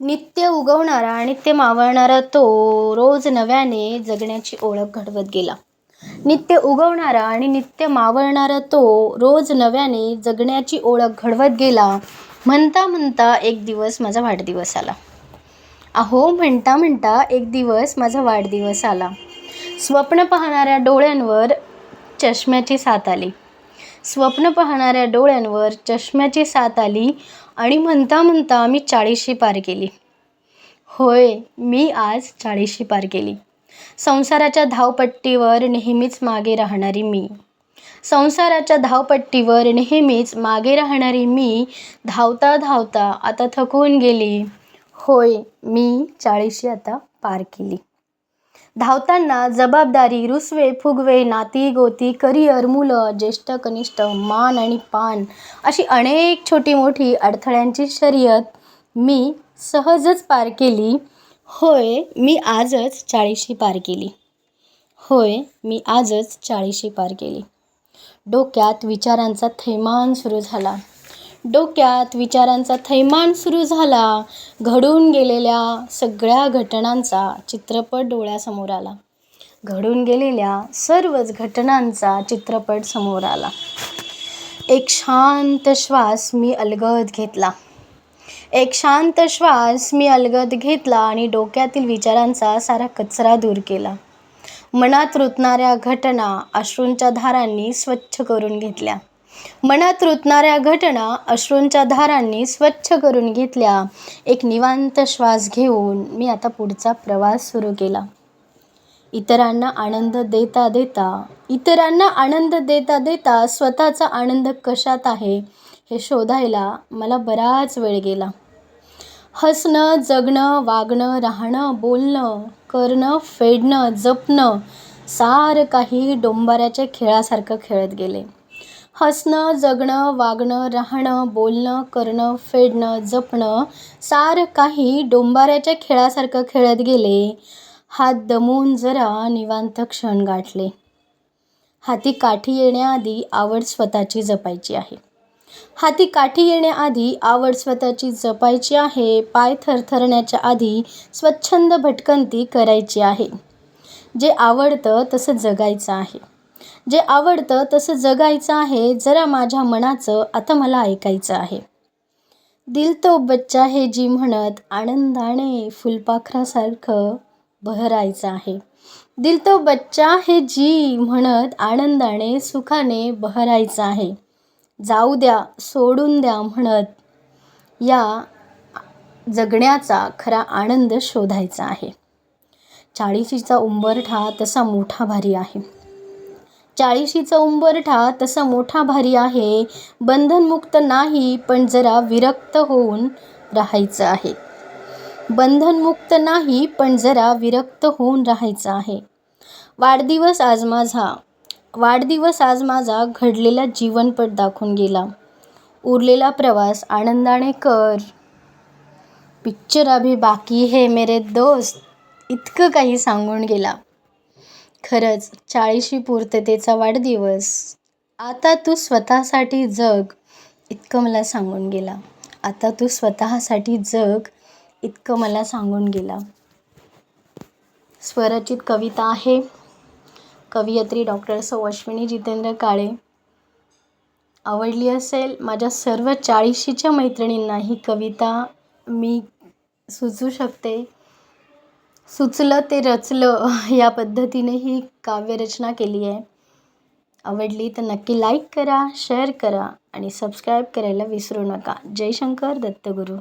नित्य उगवणारा नित्य मावळणारा तो रोज नव्याने जगण्याची ओळख घडवत गेला. नित्य उगवणारा आणि नित्य मावळणारा तो रोज नव्याने जगण्याची ओळख घडवत गेला. म्हणता म्हणता एक दिवस माझा वाढदिवस आला. अहो म्हणता म्हणता एक दिवस माझा वाढदिवस आला. स्वप्न पाहणाऱ्या डोळ्यांवर चष्म्याची साथ आली. स्वप्न पाहणाऱ्या डोळ्यांवर चष्म्याची साथ आली. आणि म्हणता म्हणता मी चाळीशी पार केली. होय मी आज चाळीशी पार केली. संसाराच्या धावपट्टीवर नेहमीच मागे राहणारी मी. संसाराच्या धावपट्टीवर नेहमीच मागे राहणारी मी धावता धावता आता थकून गेली. होय मी चाळीशी आता पार केली. धावताना जबाबदारी रुसवे फुगवे नाती गोती करिअर मुलं ज्येष्ठ कनिष्ठ मान आणि पान अशी अनेक छोटी मोठी अडथळ्यांची शर्यत मी सहजच पार केली. होय मी आजच चाळीशी पार केली. होय मी आजच चाळीशी पार केली. डोक्यात विचारांचा थैमान सुरू झाला. डोक्यात विचारांचा थैमान सुरू झाला. घडून गेलेल्या सगळ्या घटनांचा चित्रपट डोळ्यासमोर आला. घडून गेलेल्या सर्वच घटनांचा चित्रपट समोर आला. एक शांत श्वास मी अलगद घेतला. एक शांत श्वास मी अलगद घेतला आणि डोक्यातील विचारांचा सारा कचरा दूर केला. मनात रुतणाऱ्या घटना अश्रूंच्या धारांनी स्वच्छ करून घेतल्या. मनात रुतणाऱ्या घटना अश्रूंच्या धारांनी स्वच्छ करून घेतल्या. एक निवांत श्वास घेऊन मी आता पुढचा प्रवास सुरू केला. इतरांना आनंद देता देता इतरांना आनंद देता देता स्वतःचा आनंद कशात आहे हे शोधायला मला बराच वेळ गेला. हसणं जगणं वागणं राहणं बोलणं करणं फेडणं जपणं सारं काही डोंबाऱ्याच्या खेळासारखं खेळत गेले. हसणं जगणं वागणं राहणं बोलणं करणं फेडणं जपणं सारं काही डोंबाऱ्याच्या खेळासारखं खेळत गेले. हात दमून जरा निवांत क्षण गाठले. हाती काठी येण्याआधी आवड स्वतःची जपायची आहे. हाती काठी येण्याआधी आवड स्वतःची जपायची आहे. पाय थरथरण्याच्या आधी स्वच्छंद भटकंती करायची आहे. जे आवडतं तसं जगायचं आहे. जे आवडतं तसं जगायचं आहे जरा माझ्या मनाचं आता मला ऐकायचं आहे. दिल तो बच्चा हे जी म्हणत आनंदाने फुलपाखरासारखं बहरायचं आहे. दिल तो बच्चा हे जी म्हणत आनंदाने सुखाने बहरायचं आहे. जाऊ द्या सोडून द्या म्हणत या जगण्याचा खरा आनंद शोधायचा आहे. चाळीशीचा उंबरठा तसा मोठा भारी आहे. चाळीशीचा उंबरठा तसा मोठा भारी आहे. बंधनमुक्त नाही पण जरा विरक्त होऊन राहायचं आहे. बंधनमुक्त नाही पण जरा विरक्त होऊन राहायचं आहे. वाढदिवस आज माझा. वाढदिवस आज माझा घडलेला जीवनपट दाखवून गेला. उरलेला प्रवास आनंदाने कर. पिक्चर अभी बाकी हे मेरे दोस्त. इतकं काही सांगून गेला. खरंच चाळीशी पूर्ततेचा वाढदिवस. आता तू स्वतःसाठी जग इतकं मला सांगून गेला. आता तू स्वतःसाठी जग इतकं मला सांगून गेला. स्वरचित कविता आहे. कवयित्री डॉक्टर सौ अश्विनी जितेंद्र काळे. आवडली असेल माझ्या सर्व चाळीशीच्या मैत्रिणींना ही कविता मी सुचू शकते. सुचलं ते रचलं. या पद्धतीने ही काव्यरचना केली आहे. आवडली तर नक्की लाईक करा शेअर करा आणि सबस्क्राईब करायला विसरू नका. जयशंकर दत्तगुरू.